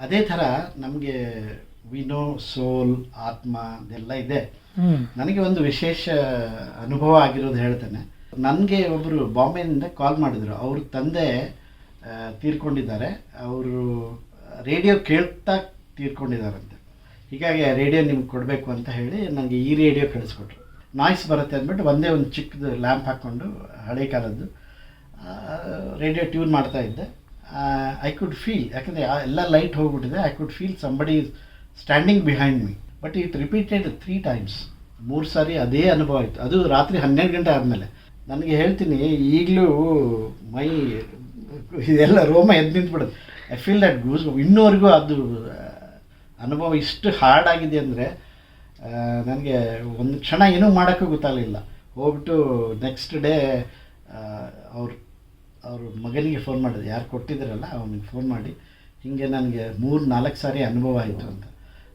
ಅದೇ ಥರ ನಮಗೆ ವಿನೋ ಸೋಲ್ ಆತ್ಮ ಅದೆಲ್ಲ ಇದೆ. ನನಗೆ ಒಂದು ವಿಶೇಷ ಅನುಭವ ಆಗಿರೋದು ಹೇಳ್ತೇನೆ. ನನಗೆ ಒಬ್ಬರು ಬಾಂಬೆಯಿಂದ ಕಾಲ್ ಮಾಡಿದರು. ಅವ್ರ ತಂದೆ ತೀರ್ಕೊಂಡಿದ್ದಾರೆ. ಅವರು ರೇಡಿಯೋ ಕೇಳ್ತಾ ತೀರ್ಕೊಂಡಿದ್ದಾರಂತೆ. ಹೀಗಾಗಿ ಆ ರೇಡಿಯೋ ನಿಮ್ಗೆ ಕೊಡಬೇಕು ಅಂತ ಹೇಳಿ ನನಗೆ ಈ ರೇಡಿಯೋ ಕಳಿಸ್ಕೊಟ್ರು. ನಾಯ್ಸ್ ಬರುತ್ತೆ ಅಂದ್ಬಿಟ್ಟು ಒಂದೇ ಒಂದು ಚಿಕ್ಕದು ಲ್ಯಾಂಪ್ ಹಾಕ್ಕೊಂಡು ಹಳೆ ಕಾಲದ್ದು ರೇಡಿಯೋ ಟ್ಯೂನ್ ಮಾಡ್ತಾ ಇದ್ದೆ. ಐ ಕುಡ್ ಫೀಲ್ ಯಾಕಂದರೆ ಎಲ್ಲ ಲೈಟ್ ಹೋಗ್ಬಿಟ್ಟಿದೆ I could feel somebody standing behind me but it repeated three times ಮೂರು ಸಾರಿ ಅದೇ ಅನುಭವ ಆಯಿತು. ಅದು ರಾತ್ರಿ ಹನ್ನೆರಡು ಗಂಟೆ ಆದಮೇಲೆ. ನನಗೆ ಹೇಳ್ತೀನಿ ಈಗಲೂ ಮೈ, ಇದೆಲ್ಲ ರೋಮ ಎದ್ದು ನಿಂತ್ಬಿಡುತ್ತೆ. ಐ ಫೀಲ್ ದಟ್ ಗೂಸ್ ಇನ್ನೂವರೆಗೂ ಅದು ಅನುಭವ ಇಷ್ಟು ಹಾರ್ಡ್ ಆಗಿದೆ ಅಂದರೆ ನನಗೆ ಒಂದು ಕ್ಷಣ ಏನೂ ಮಾಡೋಕ್ಕೂ ಗೊತ್ತಾಗಲಿಲ್ಲ. ಹೋಗ್ಬಿಟ್ಟು ನೆಕ್ಸ್ಟ್ ಡೇ ಅವ್ರ ಅವ್ರ ಮಗನಿಗೆ ಫೋನ್ ಮಾಡಿದ್ರು. ಯಾರು ಕೊಟ್ಟಿದ್ದಾರಲ್ಲ ಅವನಿಗೆ ಫೋನ್ ಮಾಡಿ, ಹೀಗೆ ನನಗೆ ಮೂರು ನಾಲ್ಕು ಸಾರಿ ಅನುಭವ ಆಯಿತು ಅಂತ.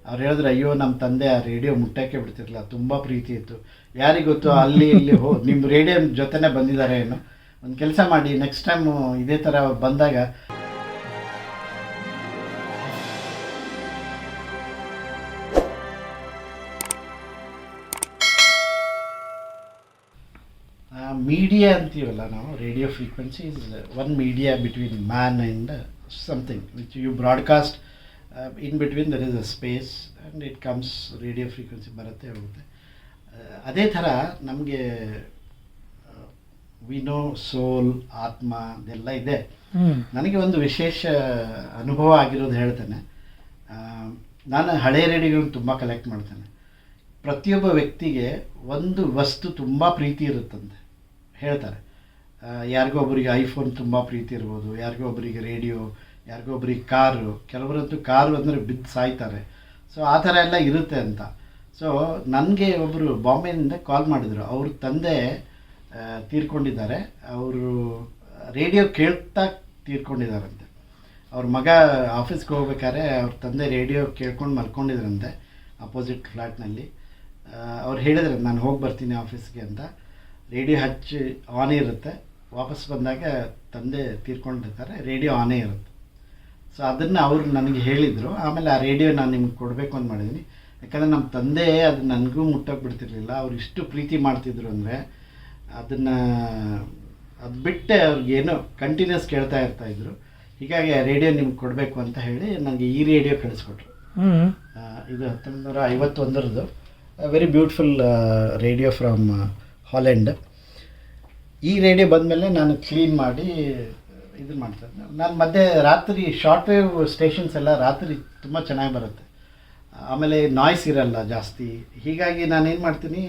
ಅವ್ರು ಹೇಳಿದ್ರು, ಅಯ್ಯೋ ನಮ್ಮ ತಂದೆ ಆ ರೇಡಿಯೋ ಮುಟ್ಟಕ್ಕೆ ಬಿಡ್ತಿರಲಿಲ್ಲ, ತುಂಬ ಪ್ರೀತಿ ಇತ್ತು. ಯಾರಿಗೆ ಗೊತ್ತು, ಅಲ್ಲಿ ಇಲ್ಲಿ ಹೋ ನಿಮ್ಮ ರೇಡಿಯೋ ಜೊತೆನೇ ಬಂದಿದ್ದಾರೆ ಏನು. ಒಂದು ಕೆಲಸ ಮಾಡಿ ನೆಕ್ಸ್ಟ್ ಟೈಮು ಇದೇ ಥರ ಬಂದಾಗ ಮೀಡಿಯಾ ಅಂತೀವಲ್ಲ ನಾವು? Radio frequency is one media between man and something which you broadcast in between there is a space and it comes radio frequency ಬರುತ್ತೆ ಹೋಗುತ್ತೆ. ಅದೇ ಥರ ನಮಗೆ ವಿನೋ ಸೋಲ್ ಆತ್ಮ ಅದೆಲ್ಲ ಇದೆ. ನನಗೆ ಒಂದು ವಿಶೇಷ ಅನುಭವ ಆಗಿರೋದು ಹೇಳ್ತೇನೆ. ನಾನು ಹಳೆ ರೇಡಿಯೋಗಳನ್ನ ತುಂಬ ಕಲೆಕ್ಟ್ ಮಾಡ್ತೇನೆ. ಪ್ರತಿಯೊಬ್ಬ ವ್ಯಕ್ತಿಗೆ ಒಂದು ವಸ್ತು ತುಂಬ ಪ್ರೀತಿ ಇರುತ್ತಂತೆ. ಹೇಳ್ತಾರೆ. ಯಾರಿಗೋ ಒಬ್ಬರಿಗೆ ಐಫೋನ್ ತುಂಬ ಪ್ರೀತಿ ಇರ್ಬೋದು ಯಾರಿಗೋ ಒಬ್ಬರಿಗೆ ರೇಡಿಯೋ ಯಾರಿಗೋ ಒಬ್ಬರಿಗೆ ಕಾರು, ಕೆಲವರಂತೂ ಕಾರು ಅಂದರೆ ಬಿದ್ದು ಸಾಯ್ತಾರೆ. ಸೊ ಆ ಥರ ಎಲ್ಲ ಇರುತ್ತೆ ಅಂತ. ಸೊ ನನಗೆ ಒಬ್ಬರು ಬಾಂಬೆಯಿಂದ ಕಾಲ್ ಮಾಡಿದರು. ಅವ್ರ ತಂದೆ ತೀರ್ಕೊಂಡಿದ್ದಾರೆ. ಅವರು ರೇಡಿಯೋ ಕೇಳ್ತಾ ತೀರ್ಕೊಂಡಿದ್ದಾರಂತೆ. ಅವ್ರ ಮಗ ಆಫೀಸ್ಗೆ ಹೋಗ್ಬೇಕಾದ್ರೆ ಅವ್ರ ತಂದೆ ರೇಡಿಯೋ ಕೇಳ್ಕೊಂಡು ಮಲ್ಕೊಂಡಿದ್ರಂತೆ, ಅಪೋಸಿಟ್ ಫ್ಲ್ಯಾಟ್ನಲ್ಲಿ. ಅವ್ರು ಹೇಳಿದ್ರು ನಾನು ಹೋಗಿ ಬರ್ತೀನಿ ಆಫೀಸ್ಗೆ ಅಂತ. ರೇಡಿಯೋ ಹಚ್ಚಿ ಆನ್ ಇರುತ್ತೆ. ವಾಪಸ್ ಬಂದಾಗ ತಂದೆ ತೀರ್ಕೊಂಡಿರ್ತಾರೆ ರೇಡಿಯೋ ಆನೇ ಇರುತ್ತೆ. ಸೊ ಅದನ್ನು ಅವರು ನನಗೆ ಹೇಳಿದರು. ಆಮೇಲೆ ಆ ರೇಡಿಯೋ ನಾನು ನಿಮ್ಗೆ ಕೊಡಬೇಕು ಅಂತ ಮಾಡಿದ್ದೀನಿ ಯಾಕಂದರೆ ನಮ್ಮ ತಂದೆ ಅದು ನನಗೂ ಮುಟ್ಟೋಕೆ ಬಿಡ್ತಿರ್ಲಿಲ್ಲ ಅವ್ರು ಇಷ್ಟು ಪ್ರೀತಿ ಮಾಡ್ತಿದ್ರು ಅಂದರೆ ಅದನ್ನು ಅದು ಬಿಟ್ಟೆ ಅವ್ರಿಗೇನೋ ಕಂಟಿನ್ಯೂಸ್ ಕೇಳ್ತಾ ಇರ್ತಾಯಿದ್ರು ಹೀಗಾಗಿ ಆ ರೇಡಿಯೋ ನಿಮ್ಗೆ ಕೊಡಬೇಕು ಅಂತ ಹೇಳಿ ನನಗೆ ಈ ರೇಡಿಯೋ ಕಳಿಸ್ಕೊಟ್ರು. ಇದು ಹತ್ತೊಂಬತ್ತು ನೂರ ಐವತ್ತೊಂದರದ್ದು. Very beautiful radio from Holland. ಈ ರೇಡಿಯೋ ಬಂದಮೇಲೆ ನಾನು ಕ್ಲೀನ್ ಮಾಡಿ ಇದು ಮಾಡ್ತಾಯಿದ್ದೆ ನಾನು ಮಧ್ಯೆ ರಾತ್ರಿ ಶಾರ್ಟ್ ವೇವ್ ಸ್ಟೇಷನ್ಸ್ ಎಲ್ಲ ರಾತ್ರಿ ತುಂಬ ಚೆನ್ನಾಗಿ ಬರುತ್ತೆ. ಆಮೇಲೆ ನಾಯ್ಸ್ ಇರಲ್ಲ ಜಾಸ್ತಿ. ಹೀಗಾಗಿ ನಾನು ಏನು ಮಾಡ್ತೀನಿ,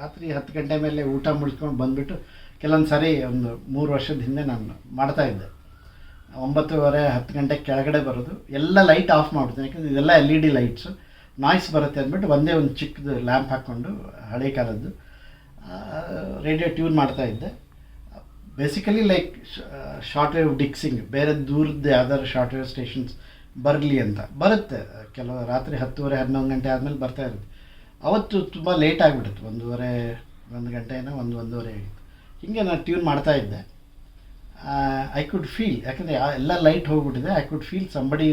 ರಾತ್ರಿ ಹತ್ತು ಗಂಟೆ ಮೇಲೆ ಊಟ ಮುಗಿಸ್ಕೊಂಡು ಬಂದುಬಿಟ್ಟು ಕೆಲವೊಂದು ಸಾರಿ ಒಂದು ಮೂರು ವರ್ಷದ ಹಿಂದೆ ನಾನು ಮಾಡ್ತಾ ಇದ್ದೆ. ಒಂಬತ್ತುವರೆ ಹತ್ತು ಗಂಟೆ ಕೆಳಗಡೆ ಬರೋದು. ಎಲ್ಲ ಲೈಟ್ ಆಫ್ ಮಾಡ್ತೀನಿ. ಯಾಕಂದರೆ ಇದೆಲ್ಲ L E D lights noise ಬರುತ್ತೆ ಅಂದ್ಬಿಟ್ಟು ಒಂದೇ ಒಂದು ಚಿಕ್ಕದು ಲ್ಯಾಂಪ್ ಹಾಕ್ಕೊಂಡು ಹಳೆ ಕಾಲದ್ದು. ರೇಡಿಯೋ ಟ್ಯೂನ್ ಮಾಡ್ತಾ ಇದ್ದೆ. Basically like short wave DXing ಬೇರೆ ದೂರದ ಯಾವ್ದಾದ್ರು ಶಾರ್ಟ್ ವೇವ್ ಸ್ಟೇಷನ್ಸ್ ಬರಲಿ ಅಂತ. ಬರುತ್ತೆ. ಕೆಲವು ರಾತ್ರಿ ಹತ್ತುವರೆ ಹನ್ನೊಂದು ಗಂಟೆ ಆದಮೇಲೆ ಬರ್ತಾ ಇರುತ್ತೆ. ಅವತ್ತು ತುಂಬ ಲೇಟ್ ಆಗಿಬಿಡುತ್ತೆ. ಒಂದೂವರೆ ಒಂದು ಗಂಟೆ ಏನೋ ಒಂದು ಒಂದೂವರೆ ಆಗಿತ್ತು. ಹೀಗೆ ನಾನು ಟ್ಯೂನ್ ಮಾಡ್ತಾ ಇದ್ದೆ. ಐ ಕುಡ್ ಫೀಲ್ ಯಾಕಂದರೆ ಎಲ್ಲ ಲೈಟ್ ಹೋಗ್ಬಿಟ್ಟಿದೆ. I could feel somebody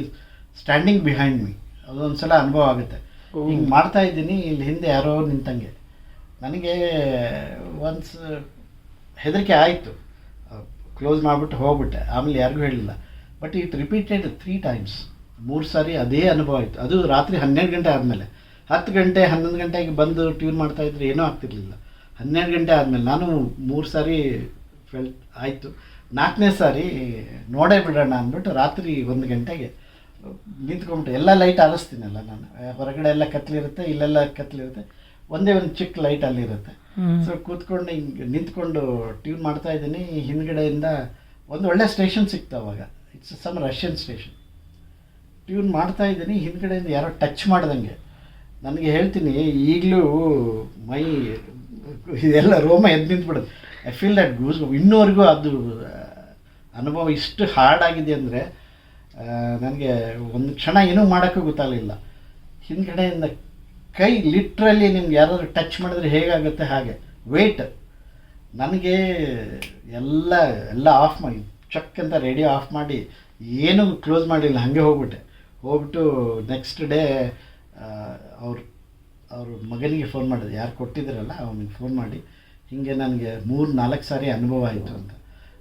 standing behind me ಅದೊಂದು ಸಲ ಅನುಭವ ಆಗುತ್ತೆ. ಹಿಂಗೆ ಮಾಡ್ತಾ ಇದ್ದೀನಿ ಇಲ್ಲಿ ಹಿಂದೆ ಯಾರೋ ನಿಂತಂಗೆ. ನನಗೆ ಒನ್ಸ್ ಹೆದರಿಕೆ ಆಯಿತು. ಕ್ಲೋಸ್ ಮಾಡಿಬಿಟ್ಟು ಹೋಗ್ಬಿಟ್ಟೆ. ಆಮೇಲೆ ಯಾರಿಗೂ ಹೇಳಿಲ್ಲ. But it repeated three times ಮೂರು ಸಾರಿ ಅದೇ ಅನುಭವ ಆಯಿತು. ಅದು ರಾತ್ರಿ ಹನ್ನೆರಡು ಗಂಟೆ ಆದಮೇಲೆ. ಹತ್ತು ಗಂಟೆ, ಹನ್ನೊಂದು ಗಂಟೆಗೆ ಬಂದು ಟ್ಯೂನ್ ಮಾಡ್ತಾ ಇದ್ರೆ ಏನೂ ಆಗ್ತಿರ್ಲಿಲ್ಲ. ಹನ್ನೆರಡು ಗಂಟೆ ಆದಮೇಲೆ ನಾನು ಮೂರು ಸಾರಿ ಫೆಲ್ ಆಯಿತು. ನಾಲ್ಕನೇ ಸಾರಿ ನೋಡೇ ಬಿಡೋಣ ಅಂದ್ಬಿಟ್ಟು ರಾತ್ರಿ ಒಂದು ಗಂಟೆಗೆ ನಿಂತ್ಕೊಂಬಿಟ್ಟು ಎಲ್ಲ ಲೈಟ್ ಆರಿಸ್ತೀನಲ್ಲ ನಾನು. ಹೊರಗಡೆ ಎಲ್ಲ ಕತ್ಲಿರುತ್ತೆ, ಇಲ್ಲೆಲ್ಲ ಕತ್ಲಿರುತ್ತೆ. ಒಂದೇ ಒಂದು ಚಿಕ್ಕ ಲೈಟ್ ಅಲ್ಲಿರುತ್ತೆ ಸೊ ಕೂತ್ಕೊಂಡು ಹಿಂಗೆ ನಿಂತ್ಕೊಂಡು ಟ್ಯೂನ್ ಮಾಡ್ತಾ ಇದ್ದೀನಿ. ಹಿಂದ್ಗಡೆಯಿಂದ ಒಂದು ಒಳ್ಳೆ ಸ್ಟೇಷನ್ ಸಿಕ್ತು ಅವಾಗ. It's some Russian station tune ಮಾಡ್ತಾ ಇದ್ದೀನಿ. ಹಿಂದ್ಗಡೆಯಿಂದ ಯಾರೋ ಟಚ್ ಮಾಡ್ದಂಗೆ. ನನಗೆ ಹೇಳ್ತೀನಿ ಈಗಲೂ ಮೈ ಇದೆಲ್ಲ ರೋಮ ಎದ್ದು ನಿಂತ್ಬಿಡೋದು ಐ ಫೀಲ್ ದಟ್ ಗೂಸ್ ಇನ್ನೂವರೆಗೂ ಅದು ಅನುಭವ ಇಷ್ಟು ಹಾರ್ಡ್ ಆಗಿದೆ ಅಂದರೆ ನನಗೆ ಒಂದು ಕ್ಷಣ ಏನೂ ಮಾಡೋಕ್ಕೂ ಗೊತ್ತಾಗಲಿಲ್ಲ. ಹಿಂದ್ಗಡೆಯಿಂದ ಕೈ ಲಿಟ್ರಲಿ ನಿಮ್ಗೆ ಯಾರಾದರೂ ಟಚ್ ಮಾಡಿದ್ರೆ ಹೇಗಾಗುತ್ತೆ ಹಾಗೆ? ವೆಯ್ಟ್ ನನಗೆ ಎಲ್ಲ ಎಲ್ಲ ಆಫ್ ಮಾಡಿ, ಚಕ್ ಅಂತ ರೇಡಿಯೋ ಆಫ್ ಮಾಡಿ, ಏನೂ ಕ್ಲೋಸ್ ಮಾಡಿಲ್ಲ, ಹಾಗೆ ಹೋಗ್ಬಿಟ್ಟೆ. ಹೋಗ್ಬಿಟ್ಟು ನೆಕ್ಸ್ಟ್ ಡೇ ಅವ್ರ ಅವ್ರ ಮಗನಿಗೆ ಫೋನ್ ಮಾಡಿದೆ. ಯಾರು ಕೊಟ್ಟಿದ್ರಲ್ಲ, ಅವನಿಗೆ ಫೋನ್ ಮಾಡಿ, ಹೀಗೆ ನನಗೆ ಮೂರು, ನಾಲ್ಕು ಸಾರಿ ಅನುಭವ ಆಯಿತು ಅಂತ.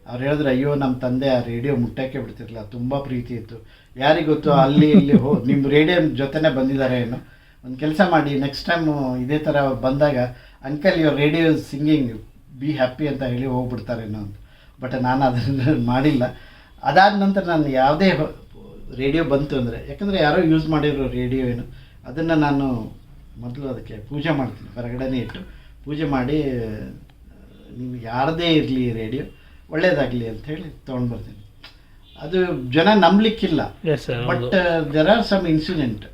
ಅವ್ರು ಹೇಳಿದ್ರು, ಅಯ್ಯೋ ನಮ್ಮ ತಂದೆ ಆ ರೇಡಿಯೋ ಮುಟ್ಟಕ್ಕೆ ಬಿಡ್ತಿರಲಿಲ್ಲ, ತುಂಬ ಪ್ರೀತಿ ಇತ್ತು. ಯಾರಿಗೆ ಗೊತ್ತು, ಅಲ್ಲಿ, ಇಲ್ಲಿ ಹೋ ನಿಮ್ಮ ರೇಡಿಯೋ ಜೊತೆನೇ ಬಂದಿದ್ದಾರೆ ಏನೋ? ಒಂದು ಕೆಲಸ ಮಾಡಿ ನೆಕ್ಸ್ಟ್ ಟೈಮು ಇದೇ ಥರ ಬಂದಾಗ uncle your radio singing be happy ಅಂತ ಹೇಳಿ ಹೋಗ್ಬಿಡ್ತಾರೇನೋ ಅಂತ ಬಟ್ ನಾನು ಅದನ್ನು ಮಾಡಿಲ್ಲ. ಅದಾದ ನಂತರ ನಾನು ಯಾವುದೇ ರೇಡಿಯೋ ಬಂತು ಅಂದರೆ ಯಾಕಂದರೆ ಯಾರೋ ಯೂಸ್ ಮಾಡಿರೋ ರೇಡಿಯೋ ಏನು ಅದನ್ನು ನಾನು ಮೊದಲು ಅದಕ್ಕೆ ಪೂಜೆ ಮಾಡ್ತೀನಿ ಹೊರಗಡೆನೇ ಇಟ್ಟು ಪೂಜೆ ಮಾಡಿ ನೀವು ಯಾರದೇ ಇರಲಿ ರೇಡಿಯೋ ಒಳ್ಳೇದಾಗಲಿ ಅಂತ ಹೇಳಿ ತೊಗೊಂಡು ಬರ್ತೀನಿ. ಅದು ಜನ ನಂಬಲಿಕ್ಕಿಲ್ಲ. But there are some incident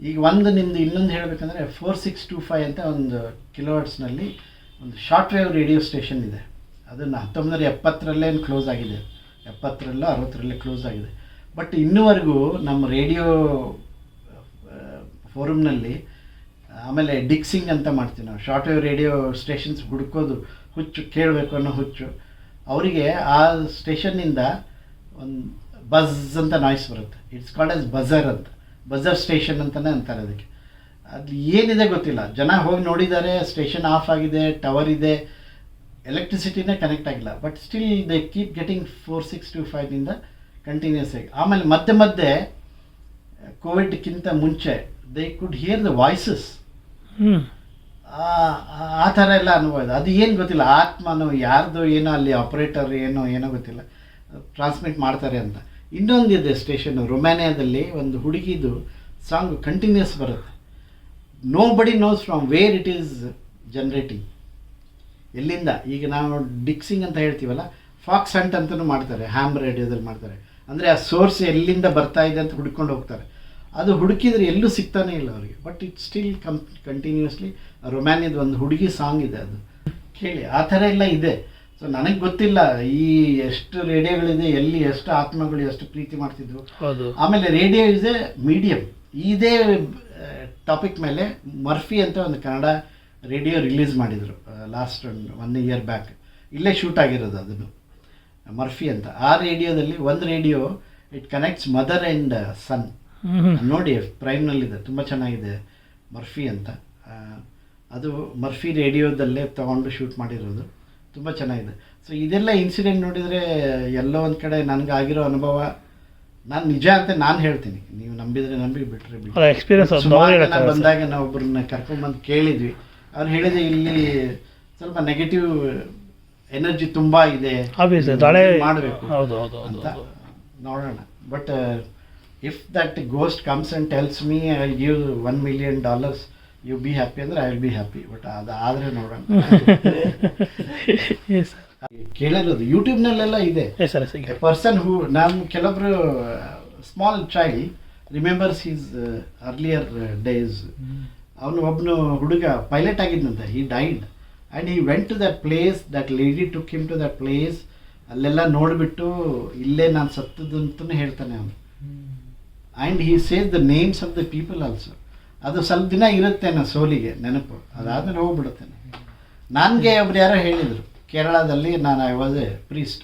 ಈಗ ಒಂದು ನಿಮ್ಮದು ಇನ್ನೊಂದು ಹೇಳಬೇಕಂದ್ರೆ ಫೋರ್ ಸಿಕ್ಸ್ ಟು ಫೈವ್ ಅಂತ ಒಂದು ಕಿಲೋವರ್ಟ್ಸ್ನಲ್ಲಿ ಒಂದು ಶಾರ್ಟ್ ವೇವ್ ರೇಡಿಯೋ ಸ್ಟೇಷನ್ ಇದೆ. ಅದನ್ನು ಹತ್ತೊಂಬತ್ತು ಎಪ್ಪತ್ತರಲ್ಲೇ ಕ್ಲೋಸ್ ಆಗಿದೆ. ಎಪ್ಪತ್ತರಲ್ಲೋ ಅರವತ್ತರಲ್ಲೇ ಕ್ಲೋಸ್ ಆಗಿದೆ. ಬಟ್ ಇನ್ನೂವರೆಗೂ ನಮ್ಮ ರೇಡಿಯೋ ಫೋರಮ್ನಲ್ಲಿ ಆಮೇಲೆ ಡಿಕ್ಸಿಂಗ್ ಅಂತ ಮಾಡ್ತೀವಿ ನಾವು. ಶಾರ್ಟ್ ವೇವ್ ರೇಡಿಯೋ ಸ್ಟೇಷನ್ಸ್ ಹುಡುಕೋದು ಹುಚ್ಚು, ಕೇಳಬೇಕು ಅನ್ನೋ ಹುಚ್ಚು. ಅವರಿಗೆ ಆ ಸ್ಟೇಷನ್ನಿಂದ ಒಂದು ಬಜ್ ಅಂತ ನಾಯ್ಸ್ ಬರುತ್ತೆ. ಇಟ್ಸ್ ಕಾಲ್ಡ್ ಆಸ್ ಬಜರ್ ಅಂತ. ಬಜರ್ ಸ್ಟೇಷನ್ ಅಂತಲೇ ಅಂತಾರೆ ಅದಕ್ಕೆ. ಅದು ಏನಿದೆ ಗೊತ್ತಿಲ್ಲ. ಜನ ಹೋಗಿ ನೋಡಿದ್ದಾರೆ ಸ್ಟೇಷನ್ ಆಫ್ ಆಗಿದೆ ಟವರ್ ಇದೆ ಎಲೆಕ್ಟ್ರಿಸಿಟಿನೇ ಕನೆಕ್ಟ್ ಆಗಿಲ್ಲ. But still they keep getting four six two ಫೈವ್ನಿಂದ continuous ಆಗಿ. ಆಮೇಲೆ ಮಧ್ಯೆ ಮಧ್ಯೆ ಕೋವಿಡ್ಗಿಂತ ಮುಂಚೆ they could hear the voices ಆ ಥರ ಎಲ್ಲ ಅನುಭವ ಇದೆ. ಅದು ಏನು ಗೊತ್ತಿಲ್ಲ. ಆತ್ಮನೋ ಯಾರ್ದು ಏನೋ ಅಲ್ಲಿ ಆಪ್ರೇಟರ್ ಏನೋ ಏನೋ ಗೊತ್ತಿಲ್ಲ. ಟ್ರಾನ್ಸ್ಮಿಟ್ ಮಾಡ್ತಾರೆ ಅಂತ. ಇನ್ನೊಂದಿದೆ ಸ್ಟೇಷನ್ ರೊಮ್ಯಾನಿಯಾದಲ್ಲಿ ಒಂದು ಹುಡುಗಿದು ಸಾಂಗ್ ಕಂಟಿನ್ಯೂಸ್ ಬರುತ್ತೆ. Nobody knows from where it is generating ಎಲ್ಲಿಂದ? ಈಗ ನಾವು ಡಿಕ್ಸಿಂಗ್ ಅಂತ ಹೇಳ್ತೀವಲ್ಲ ಫಾಕ್ಸ್ ಹಂಟ್ ಅಂತಲೂ ಮಾಡ್ತಾರೆ ಹ್ಯಾಮ್ ರೇಡಿಯೋದಲ್ಲಿ ಮಾಡ್ತಾರೆ. ಅಂದರೆ ಆ ಸೋರ್ಸ್ ಎಲ್ಲಿಂದ ಬರ್ತಾ ಇದೆ ಅಂತ ಹುಡ್ಕೊಂಡು ಹೋಗ್ತಾರೆ. ಅದು ಹುಡುಕಿದ್ರೆ ಎಲ್ಲೂ ಸಿಗ್ತಾನೇ ಇಲ್ಲ ಅವರಿಗೆ. ಬಟ್ ಇಟ್ ಸ್ಟಿಲ್ ಕಂಪ್ ಕಂಟಿನ್ಯೂಸ್ಲಿ ರೊಮ್ಯಾನಿಯದ ಒಂದು ಹುಡುಗಿ ಸಾಂಗ್ ಇದೆ ಅದು. ಕೇಳಿ, ಆ ಥರ ಎಲ್ಲ ಇದೆ. ಸೊ ನನಗೆ ಗೊತ್ತಿಲ್ಲ ಈ ಎಷ್ಟು ರೇಡಿಯೋಗಳಿದೆ ಎಲ್ಲಿ ಎಷ್ಟು ಆತ್ಮಗಳು ಎಷ್ಟು ಪ್ರೀತಿ ಮಾಡ್ತಿದ್ರು. ಹೌದು. ಆಮೇಲೆ ರೇಡಿಯೋ ಇಸ್ ಎ ಮೀಡಿಯಂ ಇದೇ ಟಾಪಿಕ್ ಮೇಲೆ ಮರ್ಫಿ ಅಂತ ಒಂದು ಕನ್ನಡ ರೇಡಿಯೋ ರಿಲೀಸ್ ಮಾಡಿದರು ಲಾಸ್ಟ್ ಒಂದು ಒನ್ ಇಯರ್ ಬ್ಯಾಕ್ ಇಲ್ಲೇ ಶೂಟ್ ಆಗಿರೋದು ಅದನ್ನು. ಮರ್ಫಿ ಅಂತ. ಆ ರೇಡಿಯೋದಲ್ಲಿ ಒಂದು radio it connects mother and son ನೋಡಿ ಪ್ರೈಮ್ನಲ್ಲಿದೆ ತುಂಬ ಚೆನ್ನಾಗಿದೆ ಮರ್ಫಿ ಅಂತ. ಅದು ಮರ್ಫಿ ರೇಡಿಯೋದಲ್ಲೇ ತಗೊಂಡು ಶೂಟ್ ಮಾಡಿರೋದು. ತುಂಬ ಚೆನ್ನಾಗಿದೆ. ಸೊ ಇದೆಲ್ಲ ಇನ್ಸಿಡೆಂಟ್ ನೋಡಿದರೆ ಎಲ್ಲೋ ಒಂದು ಕಡೆ ನನಗಾಗಿರೋ ಅನುಭವ ನಾನು ನಿಜ ಅಂತ ನಾನು ಹೇಳ್ತೀನಿ. ನೀವು ನಂಬಿದರೆ ನಂಬಿ ಬಿಡಿ. ಅಲ್ಲ ಎಕ್ಸ್ಪೀರಿಯನ್ಸ್. ಬಂದಾಗ ನಾವು ಒಬ್ಬರನ್ನ ಕರ್ಕೊಂಡ್ಬಂದು ಕೇಳಿದ್ವಿ. ಅವ್ರು ಹೇಳಿದೆ ಇಲ್ಲಿ ಸ್ವಲ್ಪ ನೆಗೆಟಿವ್ ಎನರ್ಜಿ ತುಂಬ ಇದೆ. ಮಾಡಬೇಕು ಹೌದು ಹೌದು ಹೌದು ಅಂತ ನೋಡೋಣ. But if that ghost comes and tells me I give one million dollars you be happy ಅಂದ್ರೆ I will be happy but ಅದು ಆದರೆ ನೋಡೋಣ ಕೇಳಿರೋದು ಯೂಟ್ಯೂಬ್ನಲ್ಲೆಲ್ಲ ಇದೆ. ಪರ್ಸನ್ ಹೂ ನಾನು ಕೆಲವೊಬ್ರು small child remembers his earlier days ಅವನು ಒಬ್ಬನು ಹುಡುಗ pilot ಆಗಿದ್ದಂತೆ he died and he went to that place that lady took him to that place ಅಲ್ಲೆಲ್ಲ ನೋಡಿಬಿಟ್ಟು ಇಲ್ಲೇ ನಾನು ಸತ್ತದಂತ ಹೇಳ್ತಾನೆ ಅವನು. And he says the names of the people also ಅದು ಸ್ವಲ್ಪ ದಿನ ಇರುತ್ತೆ ನನ್ನ ಸೋಲಿಗೆ ನೆನಪು. ಅದಾದಮೇಲೆ ಹೋಗ್ಬಿಡುತ್ತೇನೆ ನನಗೆ ಒಬ್ರು ಯಾರೋ ಹೇಳಿದರು ಕೇರಳದಲ್ಲಿ ನಾನು ಐ ವಾಸ್ ಎ ಪ್ರೀಸ್ಟ್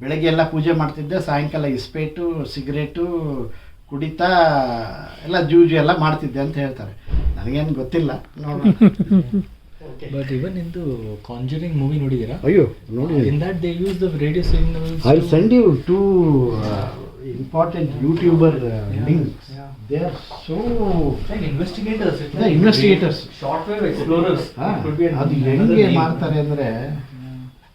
ಬೆಳಗ್ಗೆ ಎಲ್ಲ ಪೂಜೆ ಮಾಡ್ತಿದ್ದೆ ಸಾಯಂಕಾಲ ಇಸ್ಪೇಟು ಸಿಗರೇಟು ಕುಡಿತಾ ಎಲ್ಲ ಜೂಜು ಎಲ್ಲ ಮಾಡ್ತಿದ್ದೆ ಅಂತ ಹೇಳ್ತಾರೆ. ನನಗೇನು ಗೊತ್ತಿಲ್ಲ ನೋಡೋಣ. ಬಟ್ ಇವನ್ ಇಂದು ಕಾಂಜರಿಂಗ್ ಮೂವಿ ನೋಡಿದೀರಾ ಅಯ್ಯೋ ನೋಡಿ in that they use the radio signals I send you two important YouTuber links they are so investigators Yeah, investigators. Short wave explorers ಅದು ಹೆಂಗೆ ಮಾಡ್ತಾರೆ ಅಂದರೆ